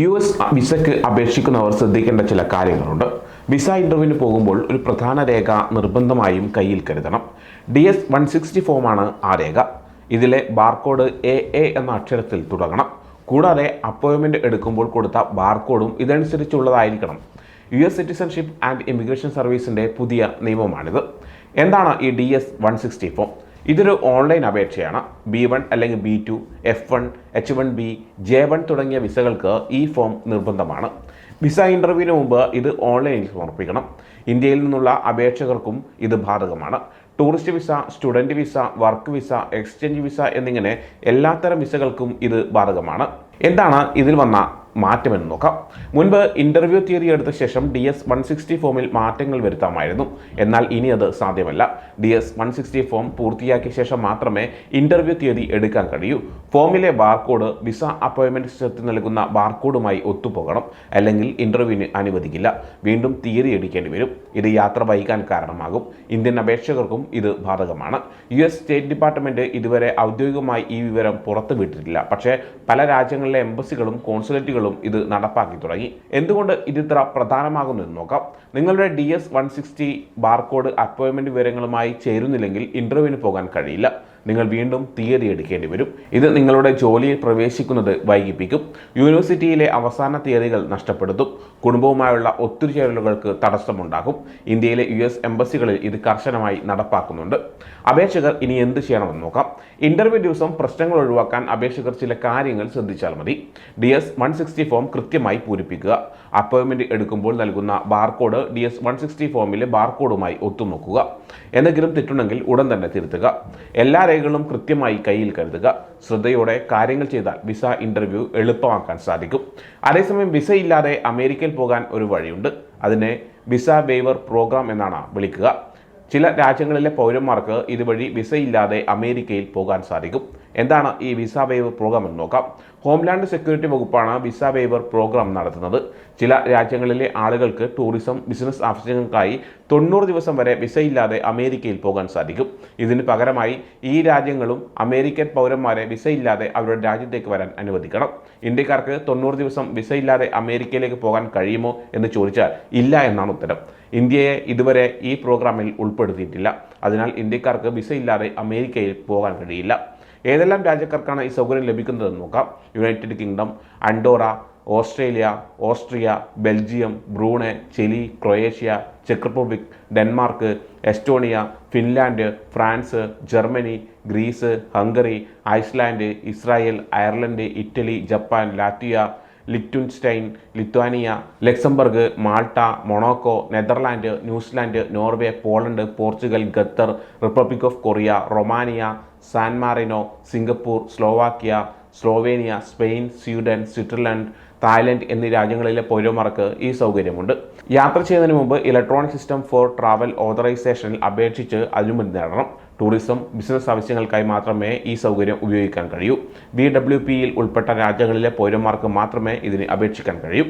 U S വിസയ്ക്ക് അപേക്ഷിക്കുന്നവർ ശ്രദ്ധിക്കേണ്ട ചില കാര്യങ്ങളുണ്ട്. വിസ ഇന്റർവ്യൂവിന് പോകുമ്പോൾ ഒരു പ്രധാന രേഖ നിർബന്ധമായും കയ്യിൽ കരുതണം. ഡി എസ് വൺ സിക്സ്റ്റി ഫോമാണ് ആ രേഖ. ഇതിലെ ബാർകോഡ് എ എ എന്ന അക്ഷരത്തിൽ തുടങ്ങണം. കൂടാതെ അപ്പോയിൻമെന്റ് എടുക്കുമ്പോൾ കൊടുത്ത ബാർകോഡും ഇതനുസരിച്ചുള്ളതായിരിക്കണം. U S citizenship and immigration സർവീസിന്റെ പുതിയ നിയമമാണിത്. എന്താണ് ഈ D S one sixty form ഇതൊരു ഓൺലൈൻ അപേക്ഷയാണ്. ബി വൺ അല്ലെങ്കിൽ B two F one H one B J one തുടങ്ങിയ വിസകൾക്ക് ഈ ഫോം നിർബന്ധമാണ്. വിസ ഇന്റർവ്യൂവിന് മുമ്പ് ഇത് ഓൺലൈനിൽ സമർപ്പിക്കണം. ഇന്ത്യയിൽ നിന്നുള്ള അപേക്ഷകർക്കും ഇത് ബാധകമാണ്. Tourist visa student visa work visa exchange visa എന്നിങ്ങനെ എല്ലാത്തരം വിസകൾക്കും ഇത് ബാധകമാണ്. എന്താണ് ഇതിൽ വന്ന മാറ്റമെന്ന് നോക്കാം. മുൻപ് ഇന്റർവ്യൂ തിയറി എടുത്ത ശേഷം ഡി എസ് വൺ സിക്സ്റ്റി ഫോമിൽ മാറ്റങ്ങൾ വരുത്താമായിരുന്നു. എന്നാൽ ഇനി അത് സാധ്യമല്ല. D S one sixty form പൂർത്തിയാക്കിയ ശേഷം മാത്രമേ ഇന്റർവ്യൂ തീയതി എടുക്കാൻ കഴിയൂ. ഫോമിലെ ബാർകോഡ് വിസ അപ്പോയിൻമെന്റ് സിസ്റ്റത്തിൽ നൽകുന്ന ബാർകോഡുമായി ഒത്തുപോകണം. അല്ലെങ്കിൽ ഇന്റർവ്യൂവിന് അനുവദിക്കില്ല. വീണ്ടും തീയതി എടുക്കേണ്ടി വരും. ഇത് യാത്ര വൈകാൻ കാരണമാകും. ഇന്ത്യൻ അപേക്ഷകർക്കും ഇത് ബാധകമാണ്. യു എസ് സ്റ്റേറ്റ് ഡിപ്പാർട്ട്മെന്റ് ഇതുവരെ ഔദ്യോഗികമായി ഈ വിവരം പുറത്തുവിട്ടിട്ടില്ല. പക്ഷേ പല രാജ്യങ്ങളിലെ എംബസികളും കോൺസുലേറ്റുകളും ഇത് നടപ്പാക്കി തുടങ്ങി. എന്തുകൊണ്ട് ഇത് ഇത്ര പ്രധാനമാകുന്നു എന്ന് നോക്കാം. നിങ്ങളുടെ D S one sixty barcode അപ്പോയിൻമെന്റ് വിവരങ്ങളുമായി ചേരുന്നില്ലെങ്കിൽ ഇന്റർവ്യൂവിന് പോകാൻ കഴിയില്ല. നിങ്ങൾ വീണ്ടും തീയതി എടുക്കേണ്ടി വരും. ഇത് നിങ്ങളുടെ ജോലിയിൽ പ്രവേശിക്കുന്നത് വൈകിപ്പിക്കും. യൂണിവേഴ്സിറ്റിയിലെ അവസാന തീയതികൾ നഷ്ടപ്പെടുത്തും. കുടുംബവുമായുള്ള ഒത്തുചേരലുകൾക്ക് തടസ്സമുണ്ടാകും. ഇന്ത്യയിലെ യു എസ് എംബസികളിൽ ഇത് കർശനമായി നടപ്പാക്കുന്നുണ്ട്. അപേക്ഷകർ ഇനി എന്ത് ചെയ്യണമെന്ന് നോക്കാം. ഇന്റർവ്യൂ ദിവസം പ്രശ്നങ്ങൾ ഒഴിവാക്കാൻ അപേക്ഷകർ ചില കാര്യങ്ങൾ ശ്രദ്ധിച്ചാൽ മതി. D S one sixty form കൃത്യമായി പൂരിപ്പിക്കുക. അപ്പോയിൻമെന്റ് എടുക്കുമ്പോൾ നൽകുന്ന barcode D S one sixty ഫോമിലെ ബാർകോഡുമായി ഒത്തുനോക്കുക. എന്തെങ്കിലും തെറ്റുണ്ടെങ്കിൽ ഉടൻ തന്നെ തിരുത്തുക. എല്ലാ രേഖകളും കൃത്യമായി കയ്യിൽ കരുതുക. ശ്രദ്ധയോടെ കാര്യങ്ങൾ ചെയ്താൽ വിസ ഇന്റർവ്യൂ എളുപ്പമാക്കാൻ സാധിക്കും. അതേസമയം വിസ ഇല്ലാതെ അമേരിക്കയിൽ പോകാൻ ഒരു വഴിയുണ്ട്. അതിനെ വിസ വേവർ പ്രോഗ്രാം എന്നാണ് വിളിക്കുക. ചില രാജ്യങ്ങളിലെ പൗരന്മാർക്ക് ഇതുവഴി വിസയില്ലാതെ അമേരിക്കയിൽ പോകാൻ സാധിക്കും. എന്താണ് ഈ വിസ വേവർ പ്രോഗ്രാം എന്ന് നോക്കാം. ഹോംലാൻഡ് സെക്യൂരിറ്റി വകുപ്പാണ് വിസ വേവർ പ്രോഗ്രാം നടത്തുന്നത്. ചില രാജ്യങ്ങളിലെ ആളുകൾക്ക് ടൂറിസം ബിസിനസ് ആവശ്യങ്ങൾക്കായി തൊണ്ണൂറ് ദിവസം വരെ വിസയില്ലാതെ അമേരിക്കയിൽ പോകാൻ സാധിക്കും. ഇതിന് പകരമായി ഈ രാജ്യങ്ങളും അമേരിക്കൻ പൗരന്മാരെ വിസയില്ലാതെ അവരുടെ രാജ്യത്തേക്ക് വരാൻ അനുവദിക്കണം. ഇന്ത്യക്കാർക്ക് തൊണ്ണൂറ് ദിവസം വിസയില്ലാതെ അമേരിക്കയിലേക്ക് പോകാൻ കഴിയുമോ എന്ന് ചോദിച്ചാൽ ഇല്ല എന്നാണ് ഉത്തരം. ഇന്ത്യയെ ഇതുവരെ ഈ പ്രോഗ്രാമിൽ ഉൾപ്പെടുത്തിയിട്ടില്ല. അതിനാൽ ഇന്ത്യക്കാർക്ക് വിസയില്ലാതെ അമേരിക്കയിൽ പോകാൻ കഴിയില്ല. ഏതെല്ലാം രാജ്യക്കാർക്കാണ് ഈ സൗകര്യം ലഭിക്കുന്നതെന്ന് നോക്കാം. United Kingdom Andorra Australia Austria Belgium Brunei Chile Croatia check Republic Denmark Estonia Finland France Germany Greece Hungary Iceland Israel Ireland Italy Japan Latvia Liechtenstein Lithuania Luxembourg Malta Monaco Netherland New Zealand Norway Poland Portugal Qatar Republic of Korea Romania San Marino Singapore Slovakia Slovenia Spain Sweden Switzerland Thailand എന്നീ രാജ്യങ്ങളിലെ പൗരന്മാർക്ക് ഈ സൗകര്യമുണ്ട്. യാത്ര ചെയ്യുന്നതിന് മുമ്പ് electronic system for travel ഓതറൈസേഷനിൽ അപേക്ഷിച്ച് അനുമതി നേടണം. ടൂറിസം ബിസിനസ് ആവശ്യങ്ങൾക്കായി മാത്രമേ ഈ സൗകര്യം ഉപയോഗിക്കാൻ കഴിയൂ. ബി ഡബ്ല്യു പിയിൽ ഉൾപ്പെട്ട രാജ്യങ്ങളിലെ പൗരന്മാർക്ക് മാത്രമേ ഇതിന് അപേക്ഷിക്കാൻ കഴിയൂ.